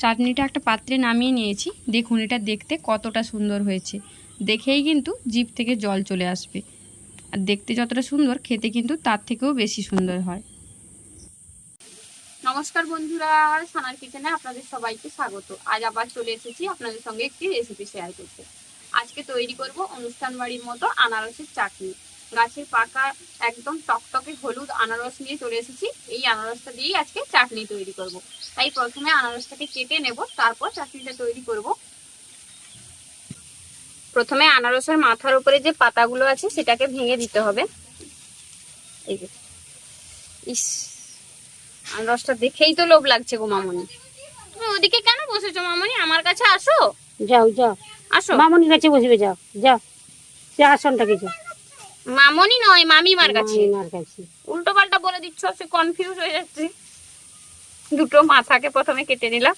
চাটনিটা একটা পাত্রে নামিয়ে নিয়েছি। দেখুন, এটা দেখতে কতটা সুন্দর হয়েছে। দেখেই কিন্তু জিভ থেকে জল চলে আসবে। আর দেখতে যতটা সুন্দর, খেতে কিন্তু তার থেকেও বেশি সুন্দর হয়। নমস্কার বন্ধুরা, সানার কিচেনে আপনাদের সবাইকে স্বাগত। আজ আবার চলে এসেছি আপনাদের সঙ্গে একটি রেসিপি শেয়ার করতে। আজকে তৈরি করব অনুষ্ঠান বাড়ির মতো আনারসের চাটনি। গাছের পাকা একদম টকটকে হলুদ আনারস নিয়ে চলে এসেছি। এই আনারসটা দিয়েই আজকে চাটনি তৈরি করব। তাই প্রথমে আনারসটাকে কেটে নেব তারপর চাটনিটা তৈরি করব। প্রথমে আনারসের মাথার উপরে যে পাতাগুলো আছে সেটাকে ভেঙে দিতে হবে। এই যে ইস আনারসটা দেখেই তো লোভ লাগছে গো মামনি। তুমি ওদিকে কেন বসেছো মামনি? আমার কাছে আসো। যাও যাও। আসো। মামনির কাছে বসবে যাও যাও। সে আসনটাকে যাও। মামনি নয় মামিমার কাছে। মামিমার কাছে। উল্টো পাল্টা বলে দিচ্ছ সে কনফিউজ হয়ে যাচ্ছে। দুটো মাথাকে প্রথমে কেটে নিলাম।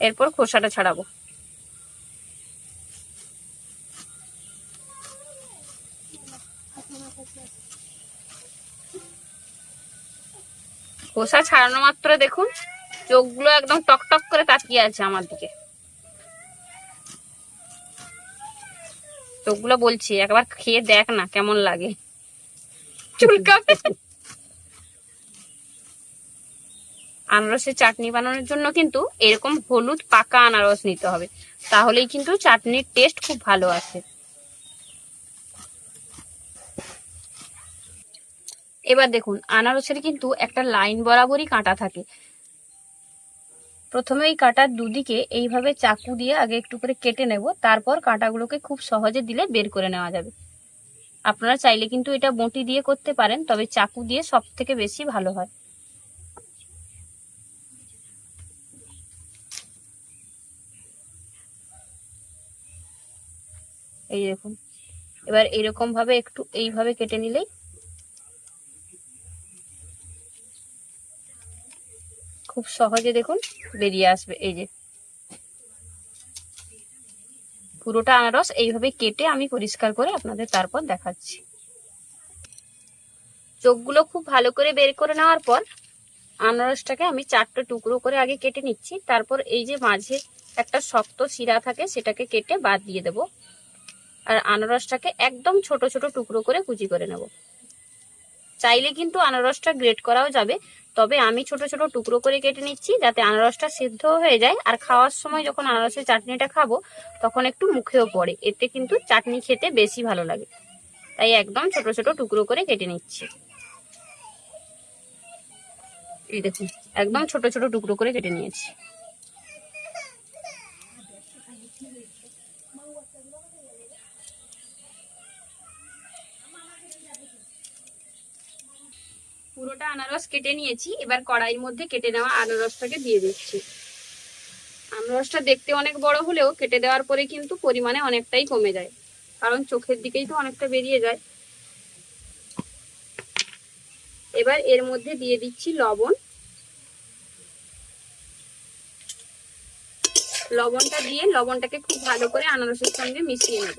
এরপর খোসাটা ছাড়াবো। খোসা ছাড়ানো মাত্র দেখুন চোখগুলো একদম টকটক করে তাকিয়ে আছে আমার দিকে। চোখগুলো বলছি, একবার খেয়ে দেখ না কেমন লাগে। চুলকাবে। আনারসের চাটনি বানানোর জন্য কিন্তু এরকম হলুদ, পাকা আনারস নিতে হবে। তাহলেই কিন্তু চাটনির টেস্ট খুব ভালো আসে। এবার দেখুন, আনারসের কিন্তু একটা লাইন বরাবরই কাঁটা থাকে। প্রথমে এই কাঁটার দুদিকে এইভাবে চাকু দিয়ে আগে একটু করে কেটে নেব, তারপর কাঁটাগুলোকে খুব সহজে দিলে বের করে নেওয়া যাবে। আপনারা চাইলে কিন্তু এটা বঁটি দিয়ে করতে পারেন, তবে চাকু দিয়ে সব থেকে বেশি ভালো হয়। এই দেখুন, এবার এরকম ভাবে একটু এইভাবে কেটে নিলেই খুব সহজে দেখুন বেরিয়ে আসবে, এই যে। পুরোটা আনারস এইভাবে কেটে আমি পরিষ্কার করে আপনাদের তারপর দেখাচ্ছি। চোখগুলো খুব ভালো করে বের করে নেওয়ার পর আনারসটাকে আমি চারটে টুকরো করে আগে কেটে নিচ্ছি, তারপর এই যে মাঝে একটা শক্ত শিরা থাকে সেটাকে কেটে বাদ দিয়ে দেব। আর আনারসটাকে একদম ছোট ছোট টুকরো করে কুচি করে নেব। চাইলে কিন্তু আনারসটা গ্রেট করাও যাবে তবে আমি ছোট ছোট টুকরো করে কেটে নিচ্ছি যাতে আনারসটা সিদ্ধ হয়ে যায়। আর খাওয়ার সময় যখন আনারসের চাটনিটা খাব, তখন একটু মুখেও পড়ে। এতে কিন্তু চাটনি খেতে বেশি ভালো লাগে। তাই একদম ছোট ছোট টুকরো করে কেটে নিচ্ছি। এই দেখুন, একদম ছোট ছোট টুকরো করে কেটে নিয়েছি পুরোটা আনারস কেটে নিয়েছি, এবার কড়াইয়ের মধ্যে কেটে নেওয়া আনারসটাকে দিয়ে দিচ্ছি। আনারসটা দেখতে অনেক বড় হলেও কেটে দেওয়ার পরে কিন্তু পরিমাণে অনেকটাই কমে যায়, কারণ চোখের দিকেই তো অনেকটা বেরিয়ে যায়। এবার এর মধ্যে দিয়ে দিচ্ছি লবণ। লবণটা দিয়ে লবণটাকে খুব ভালো করে আনারসের সঙ্গে মিশিয়ে নেব।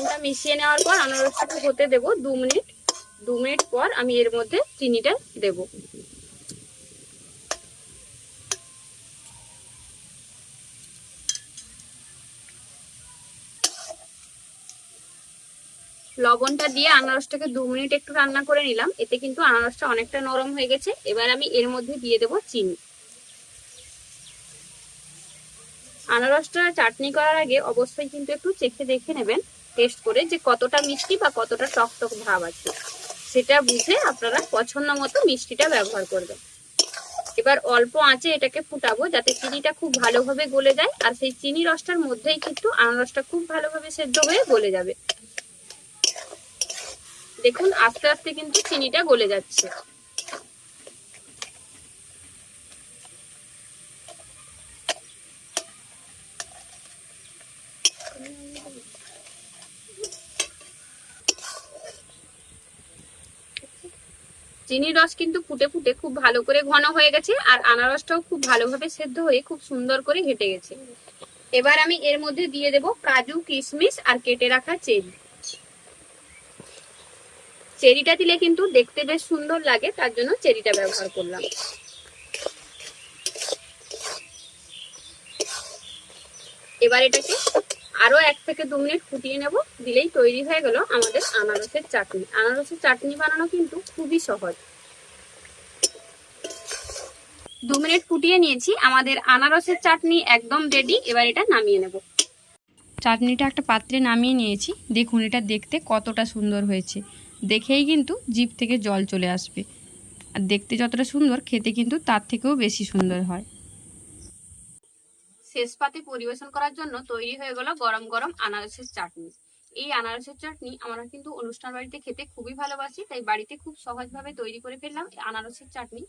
লবণটা মিশিয়ে নেওয়ার পর আনারসটাকে হতে দেব দু মিনিট। দু মিনিট পর আমি এর মধ্যে চিনিটা দেব। লবণটা দিয়ে আনারসটাকে দু মিনিট একটু রান্না করে নিলাম। এতে কিন্তু আনারসটা অনেকটা নরম হয়ে গেছে। এবার আমি এর মধ্যে দিয়ে দেব চিনি। আনারসটা চাটনি করার আগে অবশ্যই কিন্তু একটু চেখে দেখে নেবেন। টেস্ট করে যে কতটা মিষ্টি বা কতটা টক টক ভাব আছে। সেটা বুঝে আপনারা পছন্দ মতো মিষ্টিটা ব্যবহার করবেন। এবার অল্প আঁচে এটাকে ফুটাবো যাতে চিনিটা খুব ভালোভাবে গলে যায় আর সেই চিনি রসটার মধ্যেই কিন্তু আনারসটা খুব ভালোভাবে সেদ্ধ হয়ে গলে যাবে। দেখুন আস্তে আস্তে কিন্তু চিনিটা গলে যাচ্ছে। চিনির রস কিন্তু ফুটে ফুটে খুব ভালো করে ঘন হয়ে গেছে আর আনারসটাও খুব ভালোভাবে সেদ্ধ হয়ে খুব সুন্দর করে ঘেটে গেছে। এবার আমি এর মধ্যে দিয়ে দেব কাজু, কিশমিশ আর কেটে রাখা চেরি। চেরিটা দিলে কিন্তু দেখতে বেশ সুন্দর লাগে, তার জন্য চেরিটা ব্যবহার করলাম। এবার এটাকে আরও এক থেকে দু মিনিট ফুটিয়ে নেব, দিলেই তৈরি হয়ে গেল আমাদের আনারসের চাটনি। আনারসের চাটনি বানানো কিন্তু খুবই সহজ। দু মিনিট ফুটিয়ে নিয়েছি, আমাদের আনারসের চাটনি একদম রেডি এবার এটা নামিয়ে নেব। চাটনিটা একটা পাত্রে নামিয়ে নিয়েছি, দেখুন এটা দেখতে কতটা সুন্দর হয়েছে। দেখেই কিন্তু জিভ থেকে জল চলে আসবে। আর দেখতে যতটা সুন্দর, খেতে কিন্তু তার থেকেও বেশি সুন্দর হয়। শেষ পাতে পরিবেশন করার জন্য তৈরি হয়ে গেল গরম গরম আনারসের চাটনি। এই আনারসের চাটনি আমরা কিন্তু অনুষ্ঠান বাড়িতে খেতে খুবই ভালোবাসি, তাই বাড়িতে খুব সহজভাবে তৈরি করে ফেললাম আনারসের চাটনি।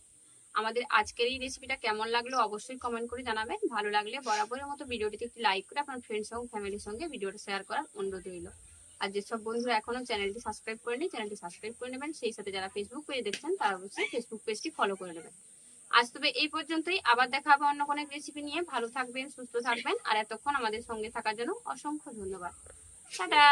আমাদের আজকের এই রেসিপিটা কেমন লাগল অবশ্যই কমেন্ট করে জানাবেন। ভালো লাগলে বরাবরের মতো ভিডিওটিতে একটি লাইক করে আপনার ফ্রেন্ডস এবং ফ্যামিলির সঙ্গে ভিডিওটা শেয়ার করার অনুরোধ রইল। আর যেসব বন্ধুরা এখনও চ্যানেলটি সাবস্ক্রাইব করেনি চ্যানেলটি সাবস্ক্রাইব করে নেবেন। সেই সাথে যারা ফেসবুক পেজে দেখছেন, তারা অবশ্যই ফেসবুক পেজটি ফলো করে নেবেন। আজ তবে এই পর্যন্তই। আবার দেখা হবে অন্য কোনো রেসিপি নিয়ে। ভালো থাকবেন, সুস্থ থাকবেন। আর এতক্ষণ আমাদের সঙ্গে থাকার জন্য অসংখ্য ধন্যবাদ। টাটা!